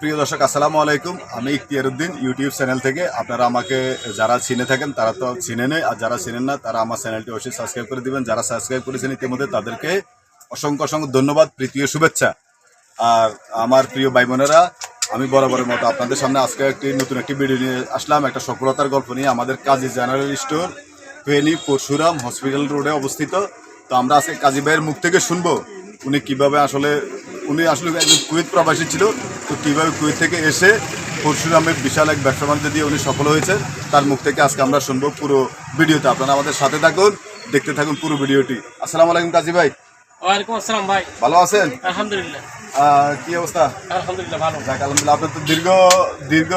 প্রিয় দর্শক, আসসালামু আলাইকুম। আমি ইখতিয়ারউদ্দিন ইউটিউব চ্যানেল থেকে। আপনারা আমাকে যারা চিনে থাকেন, তারা তো চিনে নেই। আর যারা চিনেন না, তারা আমার চ্যানেলটি অবশ্যই সাবস্ক্রাইব করে দিবেন। যারা সাবস্ক্রাইব করেছেন ইতিমধ্যে, তাদেরকে অসংখ্য অসংখ্য ধন্যবাদ, প্রীতীয় শুভেচ্ছা। আর আমার প্রিয় ভাই বোনেরা আমি বরাবরের মতো আপনাদের সামনে আজকে একটি নতুন একটি ভিডিও নিয়ে আসলাম। একটা সফলতার গল্প নিয়ে আমাদের Kazi general store, Feni, Parshuram hospital রোডে অবস্থিত। তো আমরা আজকে কাজী ভাইয়ের মুখ থেকে শুনব, উনি কীভাবে আসলে, উনি আসলে একজন কুয়েত প্রবাসী ছিল। তো কীভাবে কুয়েত থেকে এসে পরশুরামের বিশাল এক ব্যবসা বাণিজ্য দিয়ে উনি সফল হয়েছে তার মুখ থেকে আজকে আমরা শুনব পুরো ভিডিওতে আপনারা আমাদের সাথে থাকুন দেখতে থাকুন পুরো ভিডিওটি। আসসালামু আলাইকুম কাজী ভাই। ওয়ালাইকুম আসসালাম ভাই। ভালো আছেন? আলহামদুলিল্লাহ। কি অবস্থা? আলহামদুলিল্লাহ ভালো। যাক আলহামদুলিল্লাহ আপনি তো দীর্ঘ দীর্ঘ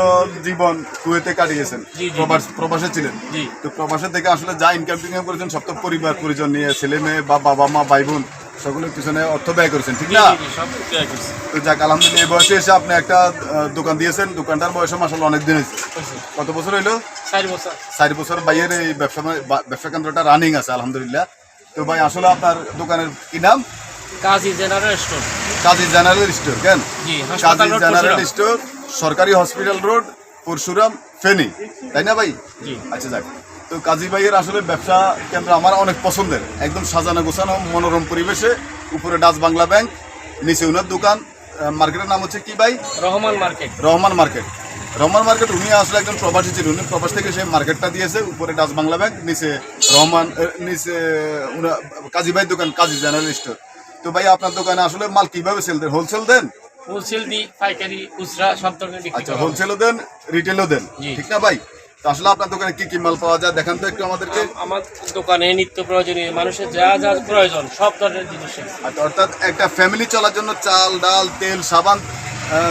জীবন কুয়েতে কাটিয়েছেন। জি, জি। প্রবাস প্রবাসে ছিলেন। তো প্রবাসে থেকে আসলে যা ইনকাম টিনকাম করেছেন সব তো পরিবার পরিজন নিয়ে ছেলে মেয়ে বা বাবা মা ভাই বোন সকলের পিছনে অর্থ ব্যয় করেছেন ঠিক না? তো যাক আলহামদুলিল্লাহ এই বয়সে এসে আপনি একটা দোকান দিয়েছেন। দোকানটার বয়সে মাসাল অনেক দিন হয়েছে। কত বছর হইল? চার বছর। চার বছর বাইয়ের এই ব্যবসা ব্যবসা কেন্দ্রটা রানিং আছে আলহামদুলিল্লাহ। তো ভাই আসলে আপনার দোকানের কি নাম? Kazi general store. Kazi general store কেন? কাজী জেনারেল। স্টোর সরকারি হসপিটাল রোড পরশুরাম ফেনী। তাই না ভাই? আচ্ছা যাক। তো কাজী ভাইয়ের আসলে ব্যবসা কেন্দ্র আমার অনেক পছন্দের। একদম সাজানো গোছানো মনোরম পরিবেশে উপরে ডাচ বাংলা ব্যাংক নিচে উনার দোকান। মার্কেটের নাম হচ্ছে কি ভাই? Rahman market. Rahman market. Rahman market উনি আসলে একজন প্রবাসী ছিল উনি প্রবাস থেকে সে মার্কেটটা দিয়েছে উপরে ডাচ বাংলা ব্যাংক নিচে রহমান নিচে কাজী ভাই দোকান কাজী জেনারেল স্টোর। তো ভাই আপনার দোকানে আসলে মাল কীভাবে সেল দেন? হোলসেল দেন? হোলসেল দি পাইকারি খুচরা সব ধরনের আচ্ছা। হোলসেলও দেন রিটেলও দেন। ঠিক না ভাই? তো আসলে আপনার দোকানে কি কি মাল পাওয়া যায়? দেখান তো একটু আমাদেরকে। আমার দোকানে নিত্য প্রয়োজনীয় মানুষের যা যা প্রয়োজন সব ধরনের জিনিস আচ্ছা, অর্থাৎ একটা ফ্যামিলি চলার জন্য চাল ডাল তেল সাবান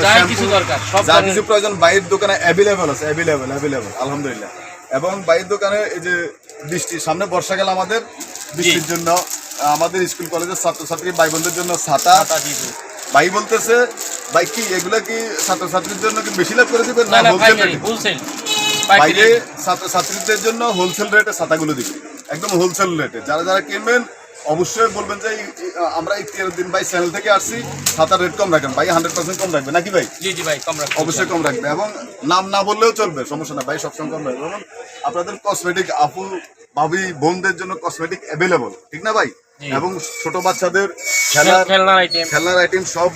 যা কিছু দরকার, সব যা কিছু প্রয়োজন বাইরের দোকানে অ্যাভেলেবেল আছে অ্যাভেলেবেল অ্যাভেলেবেল আলহামদুলিল্লাহ। এবং বাইরের দোকানে এই যে বৃষ্টি সামনে বর্ষাকাল আমাদের বৃষ্টির জন্য আমাদের স্কুল কলেজের ছাত্রছাত্রী ভাই বোনদের জন্য ছাতা। ভাই বলতেছে ভাই কি এগুলা কি ছাত্রছাত্রীর জন্য কি বেশি লাভ করে দিবেন না হোলসেল বাইরে ছাত্রছাত্রীদের জন্য হোলসেল রেটে ছাতাগুলো দিবে। একদম হোলসেল রেটে যারা যারা কিনবেন অবশ্যই বলবেন যে আমরা ইতিহার দিন ভাই চ্যানেল থেকে আসছি ছাতার রেট কম রাখবেন ভাই হান্ড্রেড পার্সেন্ট কম রাখবে নাকি ভাই? জি জি ভাই কম রাখবে অবশ্যই কম রাখবে এবং নাম না বললেও চলবে সমস্যা না। ভাই সবসময় কম রাখবে। এবং আপনাদের কসমেটিক আপু ভাবি বোনদের জন্য কসমেটিক অ্যাভেলেবল ঠিক না ভাই? এবং ছোট বাচ্চাদের খেলার খেলনার আইটেম খেলনার আইটেম সব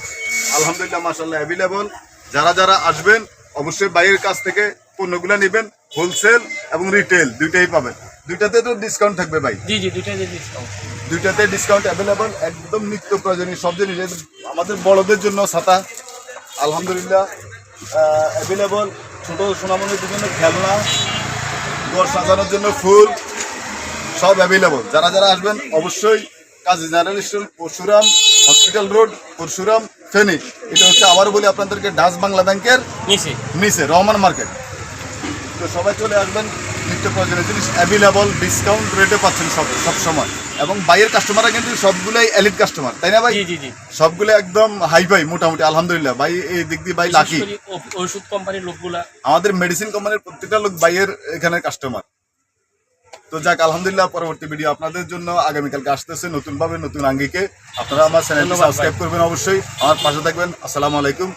আলহামদুলিল্লাহ মাসাল্লাহ অ্যাভেলেবল যারা যারা আসবেন অবশ্যই বাইরের কাছ থেকে পণ্যগুলো নেবেন হোলসেল এবং রিটেল দুইটাই পাবেন। দুইটাতে তো ডিসকাউন্ট থাকবে ভাই। জি জি দুইটাই দিয়ে ডিসকাউন্ট দুইটাতে ডিসকাউন্ট অ্যাভেলেবল একদম নিত্য প্রয়োজনীয় সব জিনিস আমাদের বড়দের জন্য ছাতা আলহামদুলিল্লাহ অ্যাভেলেবল ছোট সোনামণির জন্য খেলনা ঘর সাজানোর জন্য ফুল সব অ্যাভেলেবল যারা যারা আসবেন অবশ্যই Kazi general store Parshuram hospital road Parshuram Feni. এটা হচ্ছে আবার বলি আপনাদেরকে ডাচ বাংলা ব্যাংকের নিচে। নিচে রহমান মার্কেট। তো সবাই চলে আসবেন নিত্য প্রয়োজনীয় জিনিস অ্যাভেলেবল ডিসকাউন্ট রেটে পাচ্ছেন সব সব সময়। এবং বাইরের কাস্টমাররা কিন্তু সবগুলাই এলিট কাস্টমার তাই না ভাই? জি জি জি। সবগুলো একদম হাই ফাই মোটামুটি আলহামদুলিল্লাহ। ভাই এই দিক দিয়ে ভাই লাকি ওষুধ কোম্পানির লোকগুলা। আমাদের মেডিসিন কোম্পানির প্রত্যেকটা লোক বাইয়ের এখানে কাস্টমার তো যাক আলহামদুলিল্লাহ পরবর্তী ভিডিও আপনাদের জন্য আগামীকালকে আসতেছে নতুন ভাবে নতুন আঙ্গিকে। আপনারা আমার চ্যানেলটি সাবস্ক্রাইব করবেন অবশ্যই। আমার পাশে থাকবেন। আসসালামু আলাইকুম।